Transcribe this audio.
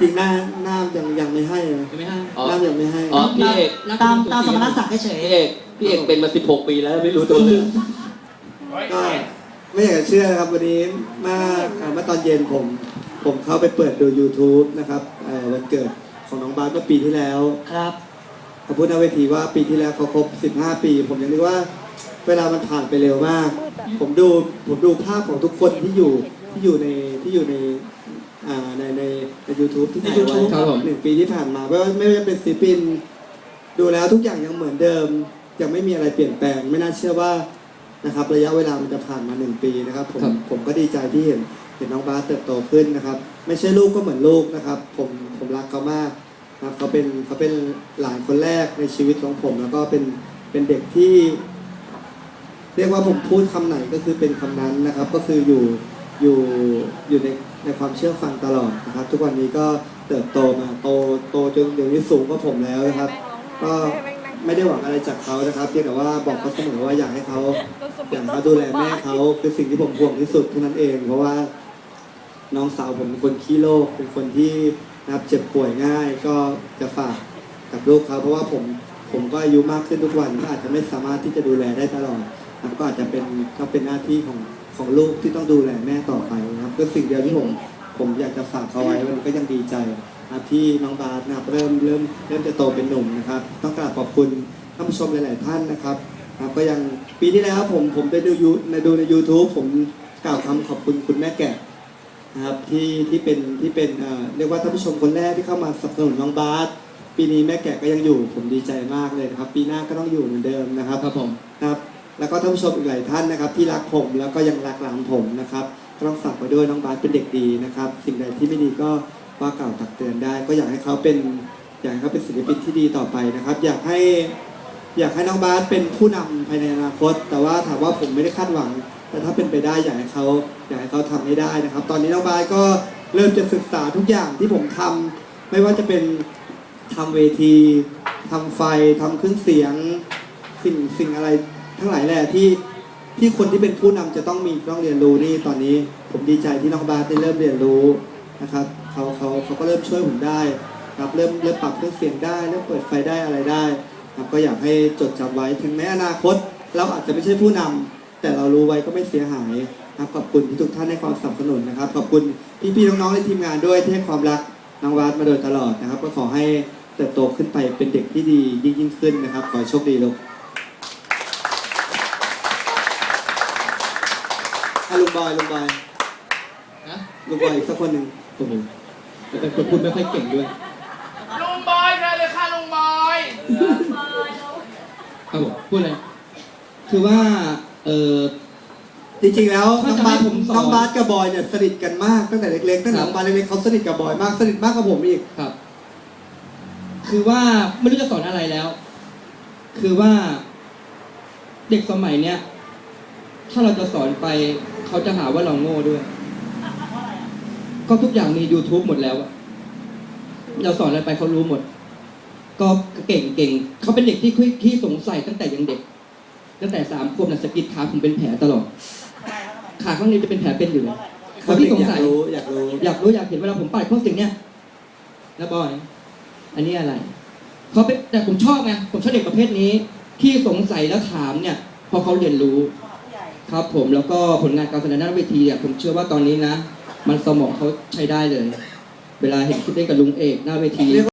จริงหน้าหน้ายังยังไม่ให้เลยใช่ไหมฮะอ๋อ หน้ายังไม่ให้อ๋อ พี่เอกรักตามคุณตามสมณศักดิ์เฉยพี่เอกพี่เอกเป็นมา 16 ปีแล้วไม่รู้ตัวเลย ก็ไม่อยากจะเชื่อนะครับวันนี้เมื่ออ่าเมื่อตอนเย็นผม ผมเข้าไปเปิดดู YouTube นะครับเอ่อวันเกิดของน้องบาสเมื่อปีที่แล้ว ๆครับ เขาพูดหน้าเวทีว่าปีที่แล้วเขาครบ 15 ปี ผมยังนึกว่าเวลามันผ่านไปเร็วมาก ผมดูผมดูภาพของทุกคนที่อยู่ ที่อยู่ในที่อยู่ในอ่าในในในยูทูบที่ถ่ายไว้ YouTube ครับผม หนึ่งปีที่ผ่านมาไม่ว่าไม่ว่าจะเป็นศิลปิน ดูแล้วทุกอย่างยังเหมือนเดิม ยังไม่มีอะไรเปลี่ยนแปลง ไม่น่าเชื่อว่านะครับระยะเวลามันจะผ่านมาหนึ่งปีนะครับผมครับผมก็ดีใจที่เห็นเห็นน้องบาสเติบโตขึ้นนะครับ ไม่ใช่ลูกก็เหมือนลูกนะครับ ผมผมรักเขามากนะครับเขาเป็นเขาเป็นหลานคนแรกในชีวิตของผม แล้วก็เป็นเป็นเด็กที่ เรียกว่าผมพูดคำไหนก็คือเป็นคำนั้นนะครับ ก็คืออยู่ อยู่อยู่ในในความเชื่อฟังตลอดนะครับ ทุกวันนี้ก็เติบโตมาโตโตจนเดี๋ยวนี้สูงกว่าผมแล้วนะครับ ก็ไม่ได้หวังอะไรจากเขานะครับเพียงแต่ว่าบอกเขาเสมอว่าอยากให้เขาอยากให้เขาดูแลแม่เขาคือสิ่งที่ผมห่วงที่สุดเท่านั้นเอง เพราะว่าน้องสาวผมเป็นคนขี้โรคเป็นคนที่นะครับเจ็บป่วยง่ายก็จะฝากกับลูกเขาเพราะว่าผมผมก็อายุมากขึ้นทุกวันก็อาจจะไม่สามารถที่จะดูแลได้ตลอดนะครับก็อาจจะเป็นก็เป็นหน้าที่ของ ของลูกที่ต้องดูแลแม่ต่อไปนะครับก็สิ่งเดียวที่ผมผมอยากจะฝากเขาไว้วันนี้ก็ยังดีใจครับที่น้องบาสนะครับเริ่มเริ่มเริ่มจะโตเป็นหนุ่มนะครับ ต้องกราบขอบคุณท่านผู้ชมหลาย ๆ ท่านนะครับครับก็ยังปีที่แล้วผมผมได้ดูยูในดูใน YouTube ผมกล่าวคำขอบคุณคุณแม่แกะนะครับที่ที่เป็นที่เป็นเอ่อเรียกว่าท่านผู้ชมคนแรกที่เข้ามาสนับสนุนน้องบาสปีนี้แม่แกะก็ยังอยู่ผมดีใจมากเลยนะครับ ปีหน้าก็ต้องอยู่เหมือนเดิมนะครับครับผมนะครับ แล้วก็ท่านผู้ชมอีกหลายท่านนะครับ ที่รักผมแล้วก็ยังรักหลานผมนะครับต้องฝากไว้ด้วยน้องบาสเป็นเด็กดีนะครับ สิ่งใดที่ไม่ดีก็ว่ากล่าวตักเตือนได้ ก็อยากให้เขาเป็นอยากให้เขาเป็นศิลปินที่ดีต่อไปนะครับ อยากให้อยากให้น้องบาสเป็นผู้นำภายในอนาคต แต่ว่าถามว่าผมไม่ได้คาดหวัง แต่ถ้าเป็นไปได้อยากให้เขาอยากให้เขาทำให้ได้นะครับ ตอนนี้น้องบาสก็เริ่มจะศึกษาทุกอย่างที่ผมทำไม่ว่าจะเป็นทำเวทีทำไฟทำเครื่องเสียง สิ่งสิ่งอะไร ทั้งหลายแหละที่ที่คนที่เป็นผู้นำจะต้องมีต้องเรียนรู้นี่ตอนนี้ ผมดีใจที่น้องบาสได้เริ่มเรียนรู้นะครับเขาเขาเขาก็เริ่มช่วยผมได้ครับเริ่มเริ่มปรับเครื่องเสียงได้เริ่มเปิดไฟได้อะไรได้ครับก็อยากให้จดจำไว้ถึงแม้อนาคต เราอาจจะไม่ใช่ผู้นำแต่เรารู้ไว้ก็ไม่เสียหายครับขอบคุณที่ทุกท่านให้ความสนับสนุนนะครับ ขอบคุณพี่ๆน้องๆในทีมงานด้วยที่ให้ความรักน้องบาสมาโดยตลอดนะครับ ก็ขอให้เติบโตขึ้นไปเป็นเด็กที่ดียิ่งยิ่งขึ้นนะครับ ขอโชคดีลูก อะลุงบอยลุงบอยนะลุงบอยอีกสักคนหนึ่งโอ้โหแต่เป็นคนพูดไม่ค่อยเก่งด้วยลุงบอยเชิญเลยค่ะลุงบอยครับผมพูดอะไรคือว่าเออ จริงๆแล้วน้ถ้าองจะบาสให้ผมสอนน้องบาสกับบอยเนี่ยสนิทกันมากตั้งแต่เล็กๆตั้งแต่ครับ น้องบาสเล็กๆเขาสนิทกับบอยมากสนิทมากกว่าผมอีกครับ คือว่าไม่รู้จะสอนอะไรแล้ว คือว่า เด็กสมัยเนี้ย ถ้าเราจะสอนไปเขาจะหาว่าเราโง่ด้วย ก็ทุกอย่างมี YouTube หมดแล้วอะเราสอนอะไรไปเขารู้หมด ก็เก่งเก่งเขาเป็นเด็กที่คุยที่สงสัยตั้งแต่ยังเด็ก ตั้งแต่สามขวบนะสะกิดขาผมเป็นแผลตลอดขาข้างนี้จะเป็นแผลเป็นอยู่เลยเพราะที่สงอยากสัยรู้อยากรู้อยากรู้อยากเห็นเวลาผมปัดเครื่องเสียงเนี่ยแล้วบอย อันนี้อะไรเขาเป็นแต่ผมชอบไงผมชอบเด็กประเภทนี้ ที่สงสัยแล้วถามเนี่ยเพอเขาเรียนรู้ ครับผมแล้วก็ผลงานการแสดงหน้าเวทีเนี่ยผมเชื่อว่าตอนนี้นะ มันสมองเขาใช้ได้เลย เวลาเห็นคลิปเล่นกับลุงเอกหน้าเวที